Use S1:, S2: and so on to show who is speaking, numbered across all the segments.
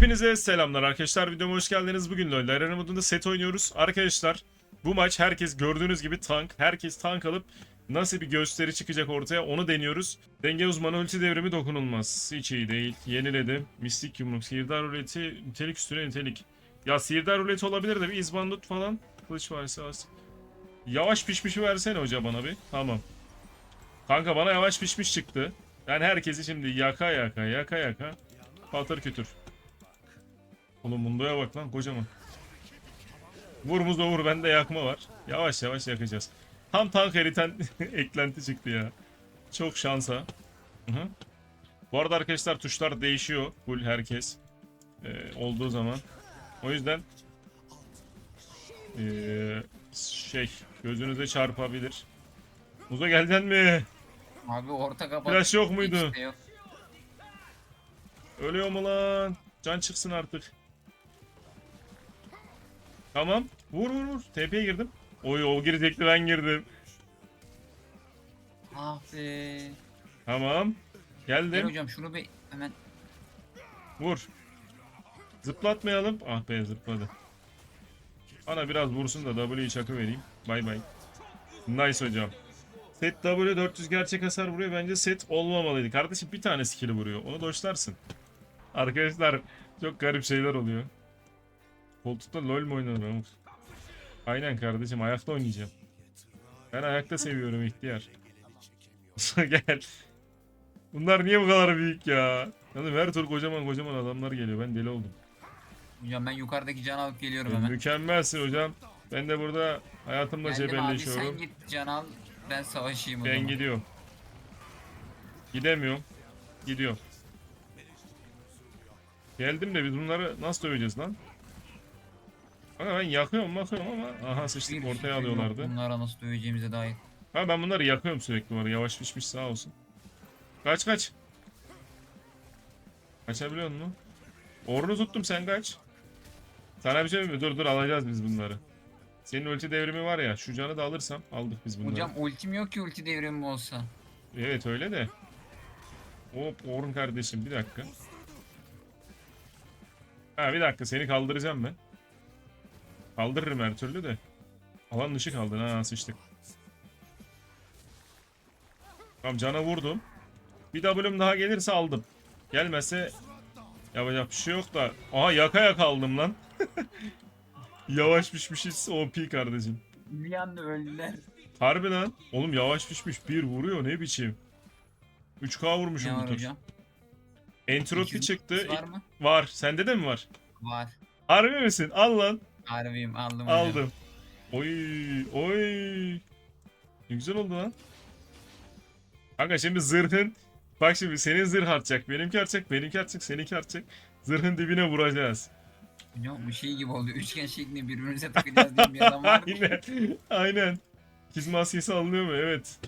S1: Hepinize selamlar arkadaşlar. Videoma hoş geldiniz. Bugün LoL Arena modunda set oynuyoruz. Arkadaşlar bu maç herkes gördüğünüz gibi tank. Herkes tank alıp nasıl bir gösteri çıkacak ortaya onu deniyoruz. Denge uzmanı ulti devrimi dokunulmaz. Hiç iyi değil. Yeniledim. Mistik yumruk. Sihirdar ruleti nitelik üstüne nitelik. Ya sihirdar ruleti olabilir de bir izbandut falan. Kılıç varsa az. Yavaş pişmişi versene hoca bana bir. Tamam. Kanka bana yavaş pişmiş çıktı. Ben herkesi şimdi yaka yaka yaka yaka patır kütür. Oğlum Mundo'ya bak lan kocaman. Vur muzo vur bende yakma var. Yavaş yavaş yakacağız. Tam tank eriten eklenti çıktı ya. Çok şansa. Hı hı. Bu arada arkadaşlar tuşlar değişiyor. Full herkes. Ee, olduğu zaman. O yüzden ee, şey gözünüze çarpabilir. Muzo geldin mi?
S2: Abi orta kapat.
S1: Flash yok muydu?
S2: Yok.
S1: Ölüyor mu lan? Can çıksın artık. Tamam. Vur vur vur. TP'ye girdim. Oy o girecekti ben girdim.
S2: Ah be.
S1: Tamam.
S2: Gel
S1: Geldim.
S2: hocam şunu bir hemen.
S1: Vur. Zıplatmayalım. Ah be zıpladı. Bana biraz vursun da W'yi çakı vereyim. Bay bay. Nice hocam. Set W 400 gerçek hasar vuruyor. Bence set olmamalıydı. Kardeşim bir tane skill'i vuruyor. Onu doşlarsın. Arkadaşlar çok garip şeyler oluyor. Koltukta LoL mu oynanır Amuk? Aynen kardeşim ayakta oynayacağım. Ben ayakta seviyorum ihtiyar. Gel. Bunlar niye bu kadar büyük ya? Yani her tur kocaman kocaman adamlar geliyor. Ben deli oldum.
S2: Hocam ben yukarıdaki can alıp geliyorum hemen.
S1: Mükemmelsin hocam. Ben de burada hayatımla
S2: Geldim abi sen
S1: cebelleşiyorum.
S2: git can al. Ben savaşayım o
S1: Ben
S2: zaman.
S1: gidiyorum. Gidemiyorum. Gidiyorum. Geldim de biz bunları nasıl döveceğiz lan? Ama ben yakıyorum bakıyorum ama aha sıçtık ortaya alıyorlardı.
S2: Bunlara nasıl döveceğimize dair.
S1: Ha ben bunları yakıyorum sürekli var yavaş pişmiş sağ olsun. Kaç kaç. Kaçabiliyor musun? Orunu tuttum sen kaç. Sana bir şey mi? Dur dur alacağız biz bunları. Senin ulti devrimi var ya şu canı da alırsam aldık biz bunları.
S2: Hocam ultim yok ki ulti devrimi olsa.
S1: Evet öyle de. Hop Orun kardeşim bir dakika. Ha bir dakika seni kaldıracağım ben. Kaldırırım her türlü de. Alan dışı kaldın ha sıçtık. Tamam cana vurdum. Bir W'm daha gelirse aldım. Gelmezse yapacak bir şey yok da. Aha yaka yaka aldım lan. Yavaş pişmişiz OP kardeşim.
S2: Bir anda öldüler.
S1: Harbi lan. Oğlum yavaş pişmiş bir vuruyor ne biçim. 3K vurmuşum bu tur. Entropi
S2: 200
S1: çıktı.
S2: Var mı?
S1: Var. Sende de mi var?
S2: Var.
S1: Harbi misin? Al lan.
S2: Harbiyim aldım hocam.
S1: Aldım. Oy oy. Ne güzel oldu lan. Kanka şimdi zırhın Bak şimdi senin zırh artacak, benimki artacak, benimki artacak, seninki artacak. Zırhın dibine vuracağız.
S2: Hocam bu şey gibi oldu. Üçgen şeklinde birbirimize takacağız diye bir adam var.
S1: Aynen. Aynen. İkiz maskesi alınıyor mu? Evet.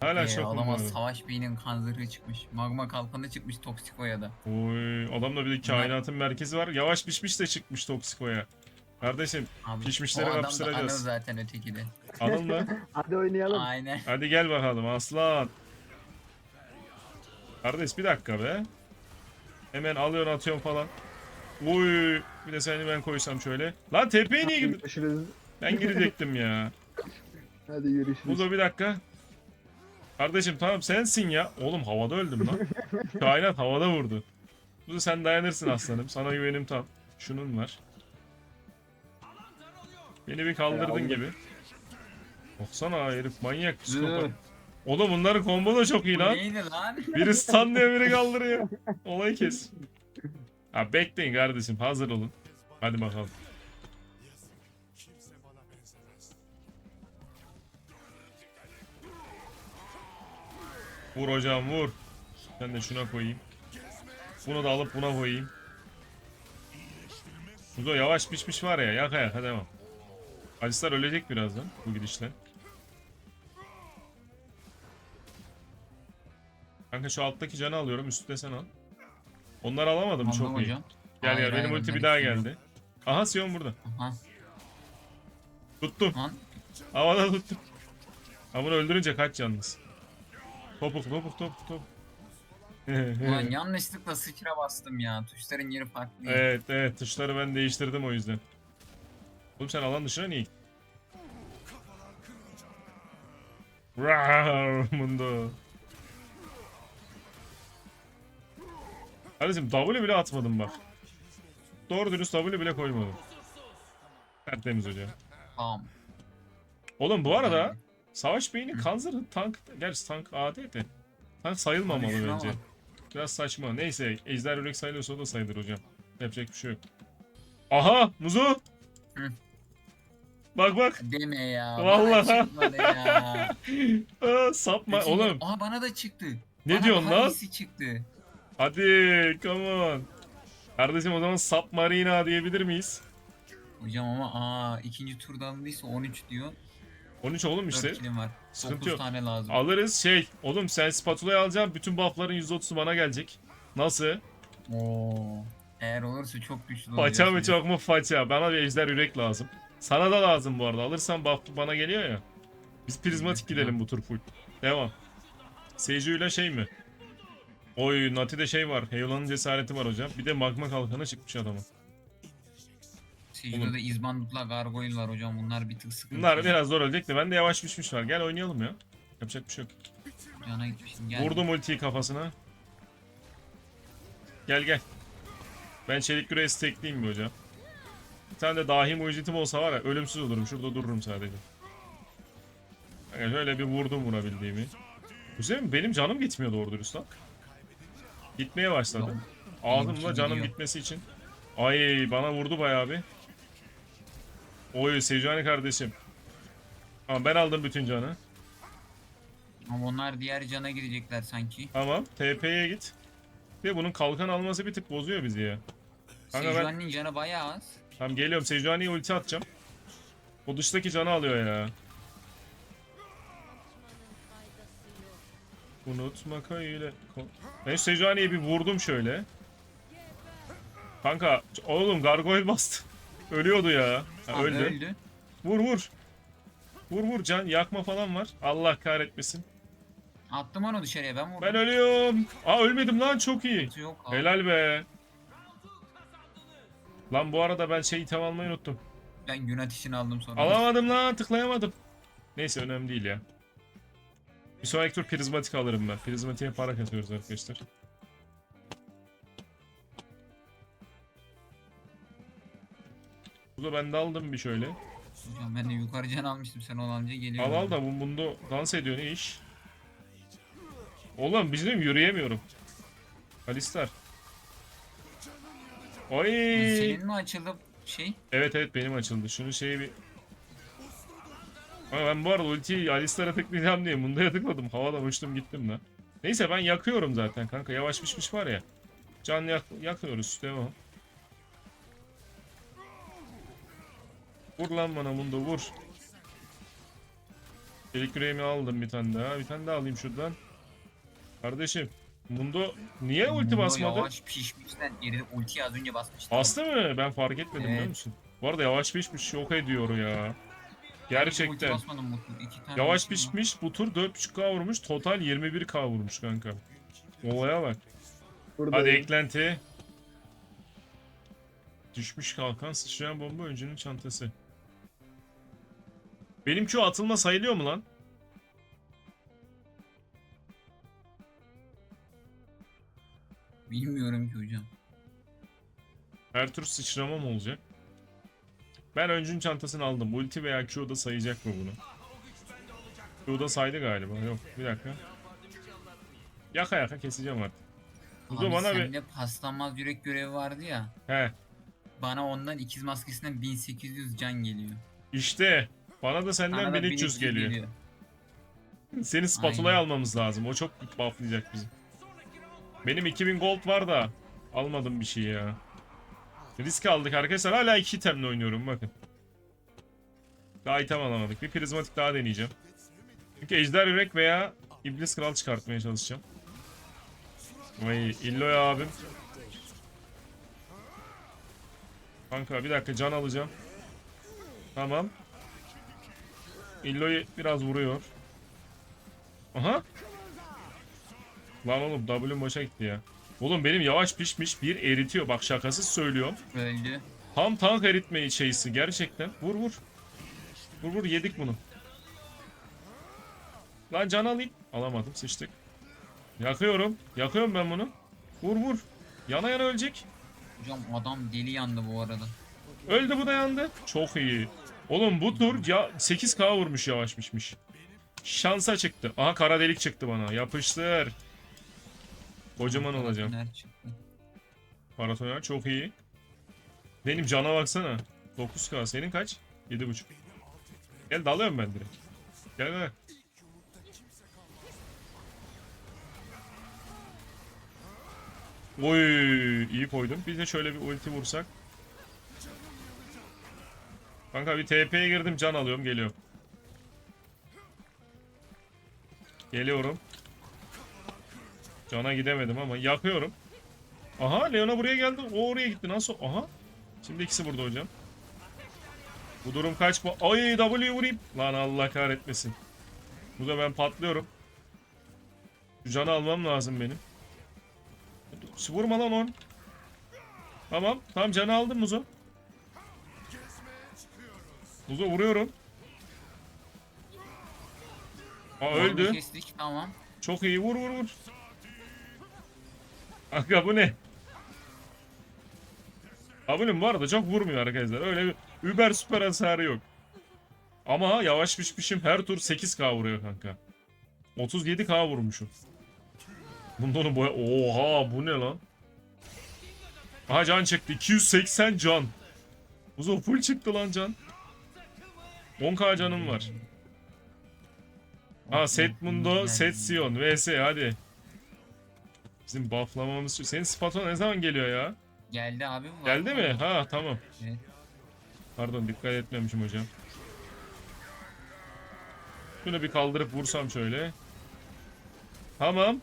S1: Hala
S2: Ee,
S1: şok oluyorum.
S2: savaş beynin kan zırhı çıkmış. Magma kalkanı çıkmış Toksiko'ya da.
S1: Oy, adamda bir de kainatın merkezi var. Yavaş pişmiş de çıkmış Toksiko'ya. Kardeşim
S2: Abi,
S1: Pişmişleri
S2: o adam da
S1: kapıştıracağız.
S2: Anıl zaten öteki de.
S1: anıl mı?
S3: Hadi oynayalım.
S2: Aynen.
S1: Hadi gel bakalım aslan. Kardeş bir dakika be. Hemen alıyorsun atıyorsun falan. Uy, bir de seni ben koysam şöyle. Lan tepeye niye girdin?
S3: Görüşürüz.
S1: Ben girecektim ya.
S3: Hadi görüşürüz.
S1: Muzo bir dakika. Kardeşim tamam sensin ya. Oğlum havada öldüm lan. Kainat havada vurdu. Muzo sen dayanırsın aslanım. Sana güvenim tam. Şunun var. Beni bir kaldırdın
S3: aldım.
S1: gibi. Baksana herif manyak psikopat. Oğlum bunların combo da çok iyi
S2: Bu
S1: lan.
S2: neydi lan?
S1: Biri stunlıyor biri kaldırıyor. Olayı kes. Ha bekleyin kardeşim hazır olun. Hadi bakalım. Vur hocam vur. Ben de şuna koyayım. Bunu da alıp buna koyayım. Muzo yavaş pişmiş var ya yaka yaka devam. Alistar ölecek birazdan bu gidişle. Kanka şu alttaki canı alıyorum üstte sen al. Onları alamadım
S2: Aldım
S1: çok iyi.
S2: hocam.
S1: Gel
S2: Hayır,
S1: gel benim ulti bir daha geldi. Aha Sion burada.
S2: Aha.
S1: Tuttum.
S2: Lan
S1: Havada tuttum. Ha bunu öldürünce kaç yalnız. Topuk topuk topuk topuk.
S2: Ulan yanlışlıkla sıçra bastım ya. Tuşların yeri farklı.
S1: evet evet tuşları ben değiştirdim o yüzden. Oğlum sen alan dışına niye gittin? Mundo. Kardeşim W bile atmadım bak. Doğru dürüst W bile koymadım. Tertemiz hocam.
S2: Tamam.
S1: Oğlum bu arada Savaş Bey'in kan zırhı tank, gerçi tank AD de. Tank sayılmamalı
S2: Abi
S1: bence. Biraz saçma. Neyse Ejder Yürek sayılıyorsa o da sayılır hocam. Yapacak bir şey yok. Aha Muzo!
S2: Hı.
S1: Bak bak.
S2: Deme ya.
S1: Vallahi.
S2: Bana çıkmadı ya.
S1: Aa, sapma.
S2: Üçüncü-
S1: Oğlum
S2: Aha bana da çıktı.
S1: ne
S2: Bana
S1: diyorsun lan?
S2: iyisi çıktı.
S1: Hadi come on. Kardeşim o zaman Submarina diyebilir miyiz?
S2: Hocam ama aa ikinci turda alındıysa 13 diyor.
S1: 13 oğlum
S2: 4
S1: işte.
S2: kilim var.
S1: Sıkıntı
S2: 9
S1: yok.
S2: tane lazım.
S1: Alırız şey. Oğlum sen spatulayı alacaksın. Bütün buffların %30'u bana gelecek. Nasıl?
S2: Oo. Eğer olursa çok güçlü olacak.
S1: Faça mı çok mu faça? Bana bir ejder yürek lazım. Sana da lazım bu arada. Alırsan buff bana geliyor ya. Biz prizmatik gidelim bu tur full. Devam. Seiju ile şey mi? Oy Nati'de şey var. Heyulan'ın cesareti var hocam. Bir de magma kalkanı çıkmış adamın.
S2: Sicil'de de İzbandut'la Gargoyle var hocam. Bunlar bir tık sıkıntı.
S1: Bunlar biraz zor olacak da ben de yavaş pişmiş var. Gel oynayalım ya. Yapacak bir şey yok.
S2: Yana gitmişim. Gel.
S1: Vurdum ultiyi kafasına. Gel gel. Ben çelik güreği stekleyeyim mi hocam? Bir tane de dahi mucizetim olsa var ya ölümsüz olurum. Şurada dururum sadece. Yani şöyle bir vurdum vurabildiğimi. Güzel mi? Benim canım gitmiyor doğru dürüst lan. Gitmeye başladı. Ağzımla canım gitmesi için. Ay bana vurdu bayağı bir. Oy Sejuani kardeşim. Tamam ben aldım bütün canı.
S2: Ama onlar diğer cana gidecekler sanki.
S1: Tamam TP'ye git. Ve bunun kalkan alması bir tık bozuyor bizi ya. Kanka ben-
S2: canı bayağı az.
S1: Tamam geliyorum Sejuani'ye ulti atacağım. O dıştaki canı alıyor ya. Unutmak öyle. Ben Sejuani'ye bir vurdum şöyle. Kanka oğlum gargoyle bastı. Ölüyordu ya. Ha, öldü.
S2: öldü.
S1: Vur vur. Vur vur can yakma falan var. Allah kahretmesin.
S2: Attım onu dışarıya ben vurdum.
S1: Ben ölüyorum. Aa ölmedim lan çok iyi.
S2: Yok abi.
S1: Helal be. Lan bu arada ben şey item almayı unuttum.
S2: Ben gün ateşini aldım sonra.
S1: Alamadım lan tıklayamadım. Neyse önemli değil ya. Bir sonraki tur prizmatik alırım ben. Prizmatiğe para katıyoruz arkadaşlar. Burada ben de aldım bir şöyle.
S2: Hocam ben de yukarı can almıştım sen olanca geliyor.
S1: Al al da bu bunda dans ediyor ne iş? Oğlum bizim yürüyemiyorum. Alistar. Oy.
S2: Senin mi açıldı şey?
S1: Evet evet benim açıldı. Şunu şeyi bir... Ama ben bu arada ultiyi Alistar'a tıklayacağım diye bunda tıkladım. Havada uçtum gittim lan. Neyse ben yakıyorum zaten kanka. Yavaş pişmiş var ya. Can yak yakıyoruz. Devam. Vur lan bana bunda vur. Çelik yüreğimi aldım bir tane daha. Bir tane daha alayım şuradan. Kardeşim. Mundo niye ulti
S2: Mundo
S1: basmadı?
S2: Yavaş pişmişten geride ultiyi az önce basmıştı.
S1: Bastı mı? Ben fark etmedim biliyor
S2: Evet.
S1: musun? Bu arada yavaş pişmiş yok ediyor ya.
S2: Ulti
S1: Gerçekten.
S2: basmadım bu tur. İki tane
S1: Yavaş pişmiş bu tur 4.5k vurmuş. Total 21k vurmuş kanka. Olaya bak.
S3: Burada
S1: Hadi eklenti. Düşmüş kalkan sıçrayan bomba öncünün çantası. Benim Q atılma sayılıyor mu lan?
S2: Bilmiyorum ki hocam.
S1: Her tur sıçrama mı olacak? Ben öncünün çantasını aldım. Ulti veya Q'da sayacak mı bunu? Q'da saydı galiba. Yok bir dakika. Yaka yaka keseceğim artık. Uzo
S2: Abi
S1: bana bir...
S2: sende paslanmaz yürek görevi vardı ya.
S1: He.
S2: Bana ondan ikiz maskesinden 1800 can geliyor.
S1: İşte. Bana da senden
S2: Bana da
S1: 1300 geliyor. Senin spatulayı
S2: Aynen.
S1: almamız lazım. O çok bufflayacak bizi. Benim 2000 gold var da almadım bir şey ya. Risk aldık arkadaşlar. Hala iki itemle oynuyorum bakın. Daha item alamadık. Bir prizmatik daha deneyeceğim. Çünkü ejder yürek veya iblis kral çıkartmaya çalışacağım. Vay illoy abim. Kanka bir dakika can alacağım. Tamam. İlloy biraz vuruyor. Aha. Lan oğlum W boşa gitti ya. Oğlum benim yavaş pişmiş bir eritiyor. Bak şakasız söylüyorum.
S2: Öldü.
S1: Tam tank eritme şeysi gerçekten. Vur vur. Vur vur yedik bunu. Lan can alayım. Alamadım sıçtık. Yakıyorum. Yakıyorum ben bunu. Vur vur. Yana yana ölecek.
S2: Hocam adam deli yandı bu arada.
S1: Öldü bu da yandı. Çok iyi. Oğlum bu tur ya 8k vurmuş yavaşmışmış. Şansa çıktı. Aha kara delik çıktı bana. Yapıştır. Kocaman olacağım.
S2: Çıktı?
S1: Paratoner çok iyi. Benim cana baksana. 9k senin kaç? 7.5. Gel dalıyorum ben direkt. Gel gel. Oy iyi koydum. Bir de şöyle bir ulti vursak. Kanka bir TP'ye girdim can alıyorum geliyorum. Geliyorum. Cana gidemedim ama yakıyorum. Aha Leona buraya geldi. O oraya gitti. Nasıl? Aha. Şimdi ikisi burada hocam. Bu durum kaç bu? Ay W vurayım. Lan Allah kahretmesin. Bu da ben patlıyorum. Şu canı almam lazım benim. Vurma lan on. Tamam. Tamam canı aldım Muzo. Muzo vuruyorum. Aa öldü.
S2: Kestik tamam.
S1: Çok iyi vur vur vur. Aga bu ne? Abinin bu arada çok vurmuyor arkadaşlar. Öyle bir über süper hasarı yok. Ama yavaş pişmişim her tur 8k vuruyor kanka. 37k vurmuşum. Bunda onu boya... Oha bu ne lan? Aha can çıktı. 280 can. Uzo full çıktı lan can. 10k canım var. Ha Set Mundo, Set Sion, VS hadi. Bizim bufflamamız... Senin spaton ne zaman geliyor ya?
S2: Geldi abi. var
S1: Geldi mi? Ha tamam.
S2: Evet.
S1: Pardon dikkat etmemişim hocam. Şunu bir kaldırıp vursam şöyle. Tamam.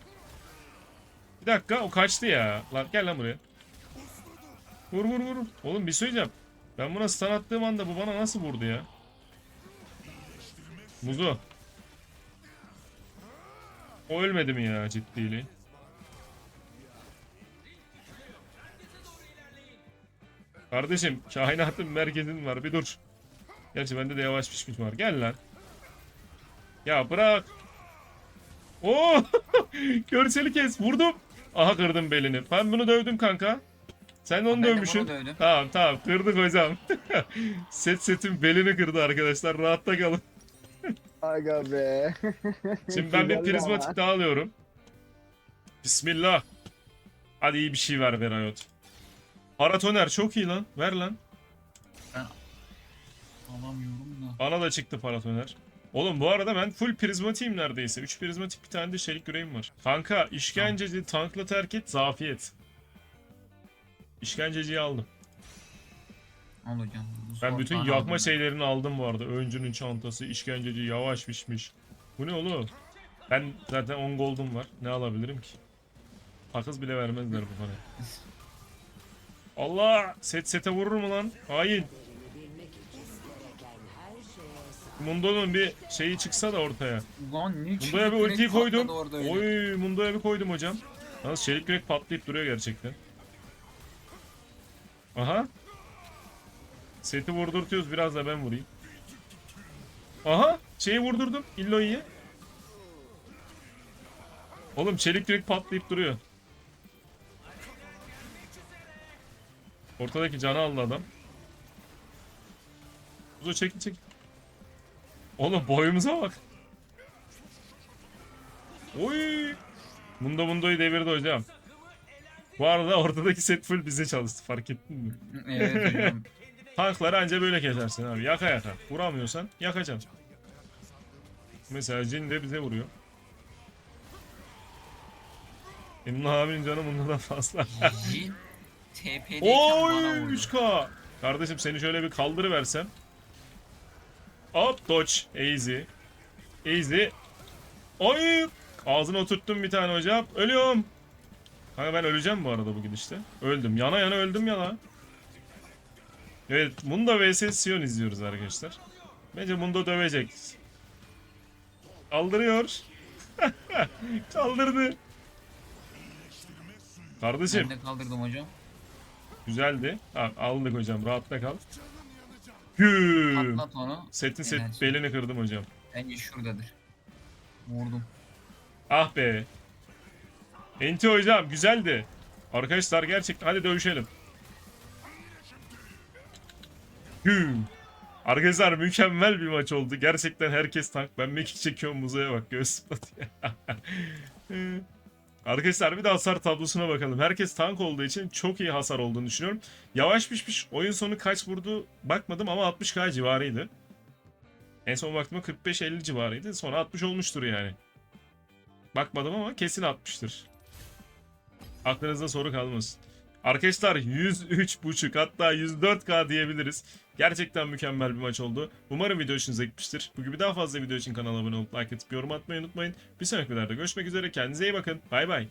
S1: Bir dakika o kaçtı ya. Lan gel lan buraya. Vur vur vur. Oğlum bir şey söyleyeceğim. Ben buna stun attığım anda bu bana nasıl vurdu ya? Muzu. O ölmedi mi ya ciddiliği? Kardeşim kainatın merkezin var bir dur. Gerçi bende de yavaş pişmiş var. Gel lan. Ya bırak. Oo! Görseli kes. Vurdum. Aha kırdım belini. Ben bunu dövdüm kanka. Sen onu
S2: Ben
S1: dövmüşsün. Tamam tamam kırdık hocam. Set setin belini kırdı arkadaşlar. Rahatta kalın.
S3: Aga be.
S1: Şimdi ben bir prizmatik daha alıyorum. Bismillah. Hadi iyi bir şey ver Verayot. Paratoner çok iyi lan. Ver lan.
S2: Alamıyorum da.
S1: Bana da çıktı paratoner. Oğlum bu arada ben full prizmatiyim neredeyse. 3 prizmatik bir tane de çelik yüreğim var. Kanka işkenceci tankla terk et zafiyet. İşkenceciyi aldım.
S2: Al hocam. Bu
S1: Ben bütün yakma
S2: aldım.
S1: şeylerini aldım bu arada. Öncünün çantası, işkenceci yavaş pişmiş. Bu ne oğlum? Ben zaten 10 gold'um var. Ne alabilirim ki? Takız bile vermezler bu parayı. Allah! Set sete vurur mu lan? Hain. Mundo'nun bir şeyi çıksa da ortaya.
S2: Ulan ne
S1: Mundo'ya bir ultiyi koydum. Oy Mundo'ya bir koydum hocam. Yalnız çelik yürek patlayıp duruyor gerçekten. Aha. Seti vurdurtuyoruz biraz da ben vurayım. Aha şeyi vurdurdum Illo'yu. Oğlum çelik yürek patlayıp duruyor. Ortadaki canı aldı adam. Uzo çekil çekil. Oğlum boyumuza bak. Oy. Mundo Mundo'yu devirdi hocam. Bu arada ortadaki set full bize çalıştı fark ettin mi?
S2: evet hocam.
S1: Tankları anca böyle kesersin abi. Yaka yaka. Vuramıyorsan yakacaksın. Mesela Jin de bize vuruyor. Emrah abinin canı bundan fazla.
S2: Jin TP'deyken
S1: Oy
S2: bana vurdu.
S1: 3K. Kardeşim seni şöyle bir kaldırıversem. Hop dodge. Easy. Easy. Oy. Ağzına oturttum bir tane hocam. Ölüyorum. Kanka ben öleceğim bu arada bu gidişte. Öldüm. Yana yana öldüm yana. Evet. Mundo vs Sion izliyoruz arkadaşlar. Bence Mundo dövecek. Kaldırıyor. Kaldırdı. Kardeşim
S2: Ben de kaldırdım hocam.
S1: Güzeldi. Ha, aldık hocam rahatla kal. Güm.
S2: Atlat onu.
S1: Setin set
S2: olsun.
S1: belini kırdım hocam.
S2: Bence şuradadır. Vurdum.
S1: Ah be. Enti hocam güzeldi. Arkadaşlar gerçekten hadi dövüşelim. Güm. Arkadaşlar mükemmel bir maç oldu. Gerçekten herkes tank. Ben mekik çekiyorum muzaya bak göğüs patlatıyor. Arkadaşlar bir de hasar tablosuna bakalım. Herkes tank olduğu için çok iyi hasar olduğunu düşünüyorum. Yavaş pişmiş oyun sonu kaç vurdu bakmadım ama 60k civarıydı. En son baktığımda 45-50 civarıydı. Sonra 60 olmuştur yani. Bakmadım ama kesin 60'tır. Aklınızda soru kalmasın. Arkadaşlar 103.5 hatta 104k diyebiliriz. Gerçekten mükemmel bir maç oldu. Umarım video hoşunuza gitmiştir. Bu gibi daha fazla video için kanala abone olup like atıp yorum atmayı unutmayın. Bir sonraki videoda görüşmek üzere. Kendinize iyi bakın. Bay bay.